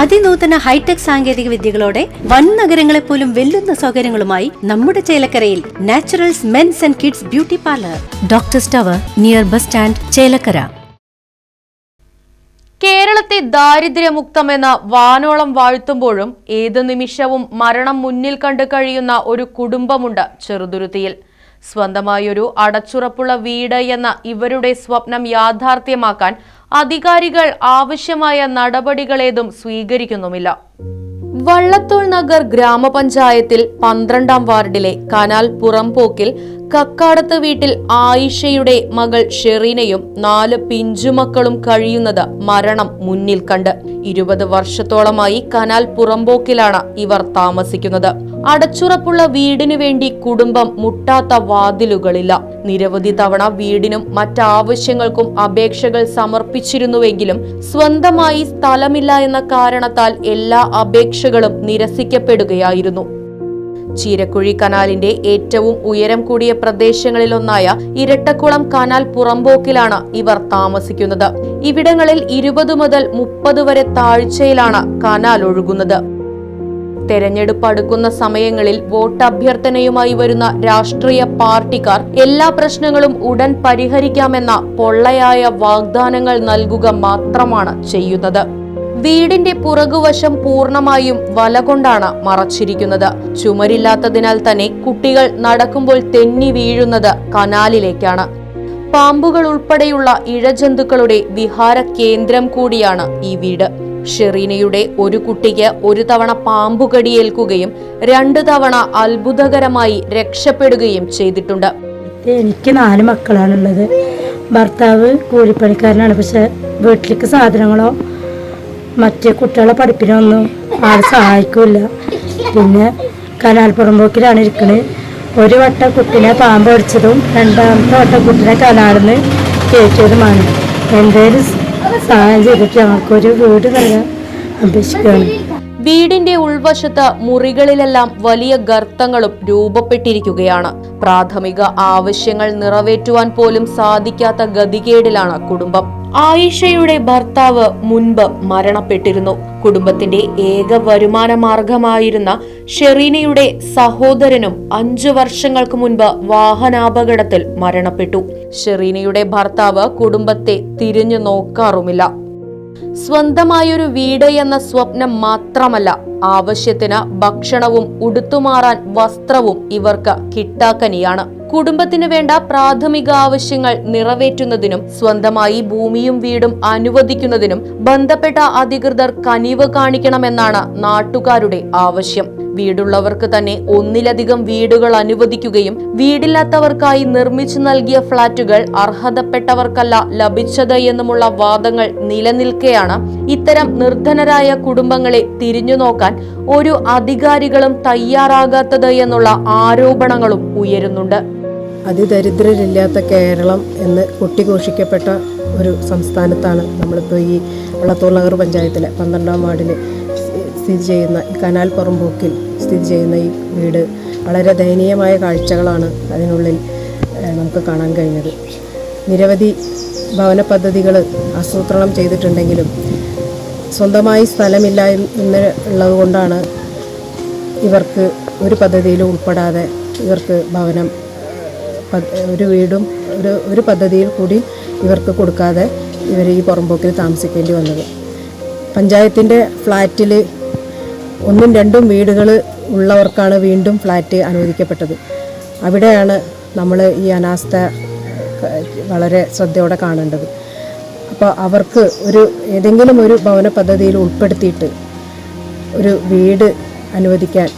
അതിനൂതന hi tech സാങ്കേതിക വിദ്യകളോടെ വൻ നഗരങ്ങളെ പോലും വെല്ലുന്ന സൗകര്യങ്ങളുമായി നമ്മുടെ ചേലക്കരയിൽ Naturals men's and kids beauty parlour. Doctor tower near bus stand Chelakkara. കേരളത്തെ ദാരിദ്ര്യമുക്തമെന്ന വാനോളം വാഴ്ത്തുമ്പോഴും ഏത് നിമിഷവും മരണം മുന്നിൽ കണ്ട് കഴിയുന്ന ഒരു കുടുംബമുണ്ട് ചെറുതുരുത്തിയിൽ. സ്വന്തമായൊരു അടച്ചുറപ്പുള്ള വീട് എന്ന ഇവരുടെ സ്വപ്നം യാഥാർത്ഥ്യമാക്കാൻ അധികാരികൾ ആവശ്യമായ നടപടികളേതും സ്വീകരിക്കുന്നുമില്ല. വള്ളത്തോൾ നഗർ ഗ്രാമപഞ്ചായത്തിൽ പന്ത്രണ്ടാം വാർഡിലെ കനാൽ പുറംപോക്കിൽ കക്കാടത്ത് വീട്ടിൽ ആയിഷയുടെ മകൾ ഷെറീനയും നാല് പിഞ്ചുമക്കളും കഴിയുന്നത് മരണം മുന്നിൽ കണ്ട് ഇരുപത് വർഷത്തോളമായി കനാൽ പുറംപോക്കിലാണ് ഇവർ താമസിക്കുന്നത്. അടച്ചുറപ്പുള്ള വീടിനു വേണ്ടി കുടുംബം മുട്ടാത്ത വാതിലുകളില്ല. നിരവധി തവണ വീടിനും മറ്റാവശ്യങ്ങൾക്കും അപേക്ഷകൾ സമർപ്പിച്ചിരുന്നുവെങ്കിലും സ്വന്തമായി സ്ഥലമില്ല എന്ന കാരണത്താൽ എല്ലാ അപേക്ഷകളും നിരസിക്കപ്പെടുകയായിരുന്നു. ചീരക്കുഴി കനാലിന്റെ ഏറ്റവും ഉയരം കൂടിയ പ്രദേശങ്ങളിലൊന്നായ ഇരട്ടക്കുളം കനാൽ പുറമ്പോക്കിലാണ് ഇവർ താമസിക്കുന്നത്. ഇവിടങ്ങളിൽ ഇരുപത് മുതൽ മുപ്പത് വരെ താഴ്ചയിലാണ് കനാൽ ഒഴുകുന്നത്. തെരഞ്ഞെടുപ്പ് അടുക്കുന്ന സമയങ്ങളിൽ വോട്ട് അഭ്യർത്ഥനയുമായി വരുന്ന രാഷ്ട്രീയ പാർട്ടിക്കാർ എല്ലാ പ്രശ്നങ്ങളും ഉടൻ പരിഹരിക്കാമെന്ന പൊള്ളയായ വാഗ്ദാനങ്ങൾ നൽകുക മാത്രമാണ് ചെയ്യുന്നത്. വീടിന്റെ പുറകുവശം പൂർണമായും വല കൊണ്ടാണ് മറച്ചിരിക്കുന്നത്. ചുമരില്ലാത്തതിനാൽ തന്നെ കുട്ടികൾ നടക്കുമ്പോൾ തെന്നി വീഴുന്നത് കനാലിലേക്കാണ്. പാമ്പുകൾ ഉൾപ്പെടെയുള്ള ഇഴജന്തുക്കളുടെ വിഹാര കേന്ദ്രം കൂടിയാണ് ഈ വീട്. ഷെറീനയുടെ ഒരു കുട്ടിക്ക് ഒരു തവണ പാമ്പുകടിയേൽക്കുകയും രണ്ടു തവണ അത്ഭുതകരമായി രക്ഷപ്പെടുകയും ചെയ്തിട്ടുണ്ട്. എനിക്ക് നാല് മക്കളാണുള്ളത്. ഭർത്താവ് കൂലിപ്പണിക്കാരനാണ്. പക്ഷെ വീട്ടിലേക്ക് സാധനങ്ങളോ മറ്റേ കുട്ടികളെ പഠിപ്പിനൊന്നും ആൾ സഹായിക്കില്ല പിന്നെ കനാൽ പുറമ്പോക്കിലാണ് ഇരിക്കുന്നത് ഒരു വട്ടം കുട്ടിനെ പാമ്പ് അടിച്ചതും രണ്ടാമത്തെ വട്ടം കുട്ടിനെ കനാലിൽ നിന്ന് കയറ്റിയതുമാണ്. എന്തേലും ചെയ്തിട്ട് ഞങ്ങൾക്കൊരു വീട് നൽകാൻ അപേക്ഷിക്കുകയാണ്. വീടിന്റെ ഉൾവശത്ത് മുറികളിലെല്ലാം വലിയ ഗർത്തങ്ങളും രൂപപ്പെട്ടിരിക്കുകയാണ്. പ്രാഥമിക ആവശ്യങ്ങൾ നിറവേറ്റുവാൻ പോലും സാധിക്കാത്ത ഗതികേടിലാണ് കുടുംബം. ആയിഷയുടെ ഭർത്താവ് മുൻപ് മരണപ്പെട്ടിരുന്നു. കുടുംബത്തിന്റെ ഏക വരുമാന മാർഗമായിരുന്ന ഷെറീനയുടെ സഹോദരനും അഞ്ചു വർഷങ്ങൾക്ക് മുൻപ് വാഹനാപകടത്തിൽ മരണപ്പെട്ടു. ഷെറീനയുടെ ഭർത്താവ് കുടുംബത്തെ തിരിഞ്ഞു നോക്കാറുമില്ല. സ്വന്തമായൊരു വീട് എന്ന സ്വപ്നം മാത്രമല്ല ആവശ്യത്തിന് ഭക്ഷണവും ഉടുത്തുമാറാൻ വസ്ത്രവും ഇവർക്ക് കിട്ടാക്കനിയാണ്. കുടുംബത്തിന് വേണ്ട പ്രാഥമിക ആവശ്യങ്ങൾ നിറവേറ്റുന്നതിനും സ്വന്തമായി ഭൂമിയും വീടും അനുവദിക്കുന്നതിനും ബന്ധപ്പെട്ട അധികൃതർ കനിവ് കാണിക്കണമെന്നാണ് നാട്ടുകാരുടെ ആവശ്യം. വീടുള്ളവർക്ക് തന്നെ ഒന്നിലധികം വീടുകൾ അനുവദിക്കുകയും വീടില്ലാത്തവർക്കായി നിർമ്മിച്ചു നൽകിയ ഫ്ളാറ്റുകൾ അർഹതപ്പെട്ടവർക്കല്ല ലഭിച്ചത് എന്നുമുള്ള വാദങ്ങൾ നിലനിൽക്കെയാണ് ഇത്തരം നിർധനരായ കുടുംബങ്ങളെ തിരിഞ്ഞു നോക്കാൻ ഒരു അധികാരികളും തയ്യാറാകാത്തത് എന്നുള്ള ആരോപണങ്ങളും ഉയരുന്നുണ്ട്. അതിദരിദ്രരില്ലാത്ത കേരളം എന്ന് കൊട്ടിഘോഷിക്കപ്പെട്ട ഒരു സംസ്ഥാനത്താണ് നമ്മളിപ്പോൾ ഈ വളത്തൂർ നഗർ പഞ്ചായത്തിലെ പന്ത്രണ്ടാം വാർഡിൽ സ്ഥിതി ചെയ്യുന്ന ഈ കനാൽ പുറമ്പോക്കിൽ സ്ഥിതി ചെയ്യുന്ന ഈ വീട് വളരെ ദയനീയമായ കാഴ്ചകളാണ് അതിനുള്ളിൽ നമുക്ക് കാണാൻ കഴിഞ്ഞത്. നിരവധി ഭവന പദ്ധതികൾ ആസൂത്രണം ചെയ്തിട്ടുണ്ടെങ്കിലും സ്വന്തമായി സ്ഥലമില്ല എന്ന് ഉള്ളത് കൊണ്ടാണ് ഇവർക്ക് ഒരു പദ്ധതിയിലും ഉൾപ്പെടാതെ ഇവർക്ക് ഭവനം ഒരു വീടും ഒരു ഒരു പദ്ധതിയിൽ കൂടി ഇവർക്ക് കൊടുക്കാതെ ഇവർ ഈ പുറമ്പോക്കിൽ താമസിക്കേണ്ടി വന്നത്. പഞ്ചായത്തിന്റെ ഫ്ലാറ്റിൽ ഒന്നും രണ്ടും വീടുകൾ ഉള്ളവർക്കാണ് വീണ്ടും ഫ്ലാറ്റ് അനുവദിക്കപ്പെട്ടത്. അവിടെയാണ് നമ്മൾ ഈ അനാസ്ഥ വളരെ ശ്രദ്ധയോടെ കാണേണ്ടത്. അപ്പോൾ അവർക്ക് ഒരു ഏതെങ്കിലും ഒരു ഭവന പദ്ധതിയിൽ ഉൾപ്പെടുത്തിയിട്ട് ഒരു വീട് അനുവദിക്കാൻ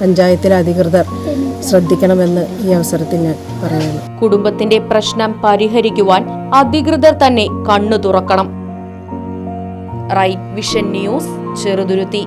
പഞ്ചായത്തിലെ അധികൃതർ ശ്രദ്ധിക്കണമെന്ന് ഈ അവസരത്തിൽ ഞാൻ പറയുന്നു. കുടുംബത്തിന്റെ പ്രശ്നം പരിഹരിക്കുവാൻ അധികൃതർ തന്നെ കണ്ണു തുറക്കണം. Right Vision News Cheruthuruthy.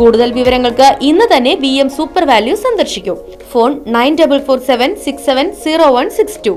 കൂടുതൽ വിവരങ്ങൾക്ക് ഇന്ന് തന്നെ വി എം സൂപ്പർ വാല്യൂ സന്ദർശിക്കും. Phone nine double four seven six seven zero one six two.